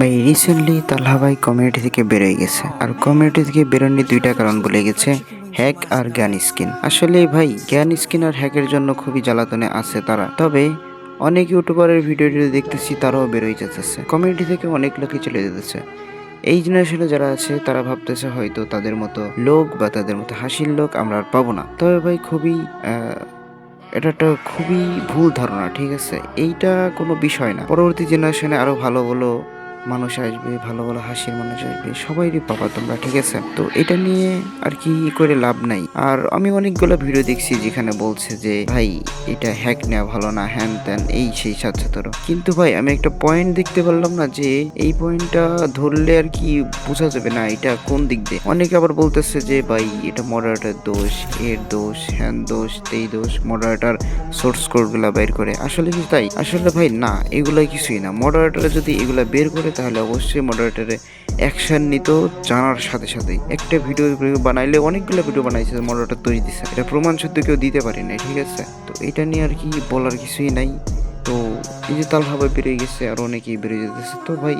ভাই রিসেন্টলি তালহা ভাই কমিউনিটি থেকে বেরোয় গেছে। আর কমিউনিটি থেকে বেরোনি দুইটা কারণ বলে গেছে হ্যাক আর জ্ঞান স্কিন আসলে ভাই, জ্ঞান স্কিন আর হ্যাকের জন্য খুবই জ্বালাতনে আছে তারা। তবে অনেক ইউটিউবারের ভিডিও দেখতেছি, তারাও বেরোয় যেতেছে। কমিউনিটি থেকে অনেক লোকই চলে যেতেছে। এই জেনারেশনে যারা আছে, তারা ভাবতেছে হয়তো তাদের মতো লোক বা তাদের মতো হাসির লোক আমরা আর পাবো না। তবে ভাই, খুবই এটা একটা খুবই ভুল ধারণা, ঠিক আছে? এইটা কোনো বিষয় না। পরবর্তী জেনারেশনে আরও ভালো ভালো মানুষ আসবে, ভালো ভালো হাসির মানুষ আসবে, সবাইরই পাবা তোমরা, ঠিক আছে? তো এটা নিয়ে আর কি করে লাভ নাই। আর আমি অনেকগুলো ভিডিও দেখছি যেখানে বলছে যে, ভাই, এটা হ্যাক নেওয়া ভালো না, হ্যান ত্যান, এই সেই সাতশতর কিন্তু ভাই, আমি একটা পয়েন্ট দেখতে পারলাম না যে, এই পয়েন্টটা ধরলে আর কি বোঝা যাবে না এটা কোন দিক দিয়ে। অনেকে আবার বলতেছে যে, ভাই, এটা মডারেটার দোষ, এর দোষ, হ্যান দোষ, তেই দোষ মডারেটার সোর্স কোডগুলা বের করে। আসলে কি তাই? আসলে ভাই, না এগুলা কিছুই না। মডারেটার যদি এগুলা বের করে তাহলে অবশ্যই মডারেটারে অ্যাকশন নিত, জানার সাথে সাথেই। একটা ভিডিও বানাইলে অনেকগুলো ভিডিও বানাইছে মডারেটার তৈরি দিচ্ছে এটা প্রমাণ সত্য কেউ দিতে পারে না ঠিক আছে? তো এটা নিয়ে আর কি বলার কিছুই নাই। তো এই যে তালভাবে বেরিয়ে গেছে, আর অনেকেই বেরিয়ে যেতেছে। তো ভাই,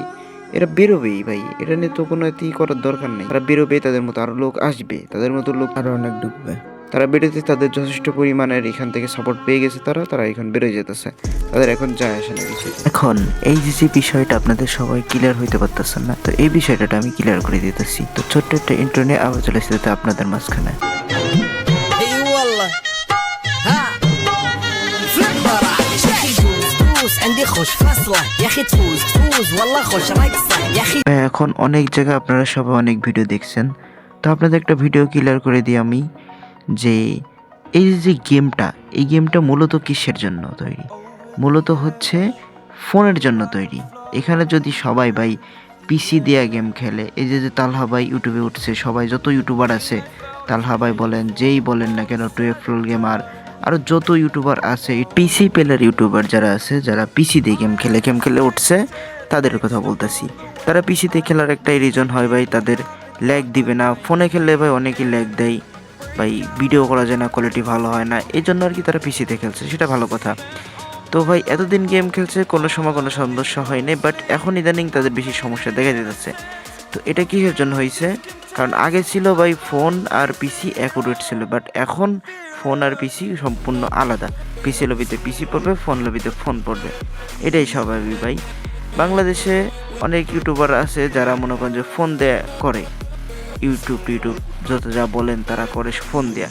এরা বেরোবেই ভাই। এটা নিয়ে তো কোনো করার দরকার নেই। তারা বেরোবে তাদের মতো আরও লোক আসবে। তাদের মতো লোক আরও অনেক ঢুকবে তারা বেরোতে তাদের যথেষ্ট পরিমাণের এখান থেকে সাপোর্ট পেয়ে গেছে তারা তারা এখন বেরোয় যেতেছে। তাদের এখন যায় আসে না কিছু। এখন এই যে বিষয়টা আপনাদের সবাই ক্লিয়ার হইতে পারতেছেন না তো এই বিষয়টা আমি ক্লিয়ার করে দিতেছি। তো ছোট্ট একটা ইন্টারনেট নিয়ে আবার চলে আসতে আপনাদের মাঝখানে। এখন অনেক জায়গায় আপনারা সবাই অনেক ভিডিও দেখছেন। তো আপনাদের একটা ভিডিও ক্লিয়ার করে দিই আমি। যে এই যে গেমটা, এই গেমটা মূলত কিসের জন্য তৈরি? মূলত হচ্ছে ফোনের জন্য তৈরি। এখানে যদি সবাই ভাই পিসি দেয়া গেম খেলে, এই যে যে তালহা ভাই ইউটিউবে উঠছে, সবাই যত ইউটিউবার আছে, তালহা ভাই বলেন, যেই বলেন না কেন টুয়েলভ ফ্লোর গেমার আরও যত ইউটিউবার আছে পিসি প্লেয়ার ইউটিউবার যারা আছে, যারা পিসি দিয়ে গেম খেলে গেম খেলে উঠছে, তাদের কথা বলতেছি। তারা পিসিতে খেলার একটাই রিজন হয় ভাই, তাদের ল্যাগ দিবে না। ফোনে খেললে ভাই অনেকেই ল্যাগ দেয়। ভাই ভিডিও করা যায় না কোয়ালিটি ভালো হয় না, এই জন্য আর কি তারা পিসিতে খেলছে, সেটা ভালো কথা। তো ভাই, এতদিন গেম খেলছে, কোনো সময় কোনো সমস্যা হয়নি বাট এখন ইদানিং তাদের বেশি সমস্যা দেখা যেতেছে তো এটা কিসের জন্য হয়েছে? কারণ আগে ছিল ভাই ফোন আর পিসি অ্যাকুরেট ছিল বাট এখন ফোন আর পিসি সম্পূর্ণ আলাদা। পিসি লবিতে পিসি পড়বে ফোন লবিতে ফোন পড়বে। এটাই স্বাভাবিক ভাই। বাংলাদেশে অনেক ইউটিউবার আছে যারা মনে করেন যে ফোন দেয়া করে। ইউটিউব টিউটিউব যত যা বলেন তারা করে ফোন দেয়া।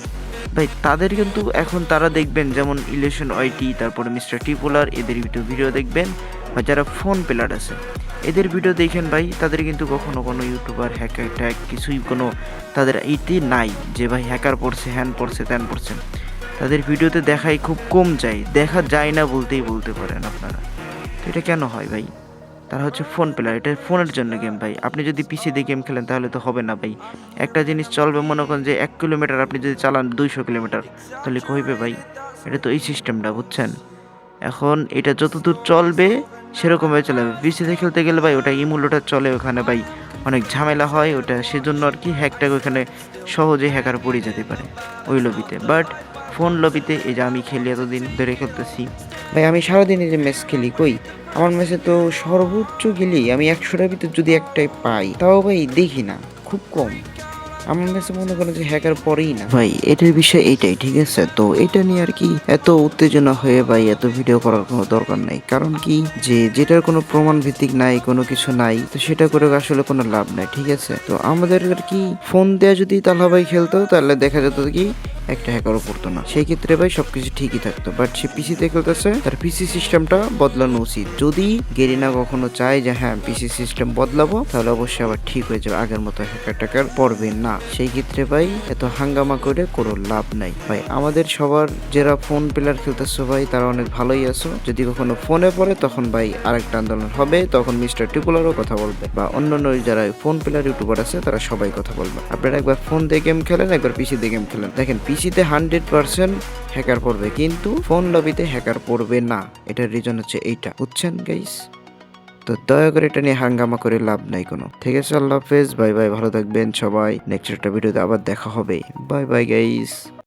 ভাই, তাদের কিন্তু এখন তারা দেখবেন যেমন ইলেকশন ওয়াইটি তারপরে মিস্টার টিপুলার এদের ভিডিও ভিডিও দেখবেন, বা যারা ফোন প্লেয়ার আছে, এদের ভিডিও দেখেন ভাই, তাদের কিন্তু কখনো কোনো ইউটিউবার হ্যাকার ট্যাক কিছুই কোনো তাদের ইতি নাই, যে ভাই হ্যাকার পড়ছে হ্যান পড়ছে ত্যান পড়ছে। তাদের ভিডিওতে দেখাই খুব কম যায়, দেখা যায় না বলতেই বলতে পারেন আপনারা। তো এটা কেন হয় ভাই? তারা হচ্ছে ফোন প্লেয়ার এটা ফোনের জন্য গেম ভাই। আপনি যদি পিসি দিয়ে গেম খেলেন তাহলে তো হবে না ভাই। একটা জিনিস চলবে, মনে করেন যে এক কিলোমিটার আপনি যদি চালান দুইশো কিলোমিটার তাহলে কইবে ভাই, এটা তো এই সিস্টেমটা বুঝছেন? এখন এটা যতদূর চলবে সেরকমভাবে চলাবে। পিসিতে খেলতে গেলে ভাই, ওটা ইমুলোটা চলে ওখানে ভাই। অনেক ঝামেলা হয়, ওটা সেজন্য আর কি হ্যাকটাকে ওখানে সহজে হ্যাকার পড়ে যেতে পারে, ওই লবিতে বাট ফোন লবিতে এই যে আমি খেলি এতদিন ধরে খেলতেছি। ভাই, আমি সারাদিন যে ম্যাচ খেলি, কই? আমার ম্যাচে তো সর্বোচ্চ গেলেই আমি একশোটার ভিতর যদি একটাই পাই, তাও ভাই দেখি না, খুব কম। আমার ম্যাচে মনে করেন যে হ্যাকার পরেই না। ভাই, এটার বিষয় এইটাই ঠিক আছে? তো এটা নিয়ে আর কি এত উত্তেজনা হয়ে ভাই, এত ভিডিও করার কোনো দরকার নাই। কারণ কি? যে যেটার কোনো প্রমাণ ভিত্তিক নাই, কোনো কিছু নাই, তো সেটা করে আসলে কোনো লাভ নাই, ঠিক আছে? তো আমাদের আর কি, ফোন দেয়া যদি তালহা ভাই খেলতো, তাহলে দেখা যেত কি একটা হ্যাকারও পড়তো না। সেই ক্ষেত্রে ভাই সবকিছু ঠিকই থাকতো। বাট সে পিসিতে খেলতেছে, তার পিসি সিস্টেমটা বদলানো উচিত। যদি গেরিনা কখনো চায় যে হ্যাঁ পিসি সিস্টেম বদলাবো, তাহলে অবশ্যই আবার ঠিক হয়ে যাবে। আগের মতো হ্যাকার ট্যাকার পড়বে না। সেই ক্ষেত্রে ভাই এত হাঙ্গামা করে কোনো লাভ নাই। ভাই, আমাদের সবার যারা ফোন প্লেয়ার খেলতেছো ভাই, তারা অনেক ভালোই আছো। যদি কখনো ফোনে পড়ে, তখন ভাই আরেকটা আন্দোলন হবে। তখন মিস্টার টিপুলারও কথা বলবে। বা অন্যান্য যারা ফোন প্লেয়ার ইউটিউবার আছে, তারা সবাই কথা বলবে। আপনারা একবার ফোন দিয়ে গেম খেলেন, একবার পিসি দিয়ে গেম খেলেন। দেখেন পিসিতে হান্ড্রেড পার্সেন্ট হ্যাকার পড়বে কিন্তু ফোন লবিতে হ্যাকার পড়বে না। এটার রিজন হচ্ছে এইটা, বুঝছেন গাইস তো দয়া করে এটা নিয়ে হাঙ্গামা করে লাভ নাই কোনো। ঠিক আছে, আল্লাহ হাফেজ বাই বাই ভালো থাকবেন সবাই। নেক্সট একটা ভিডিওতে আবার দেখা হবে। Bye bye guys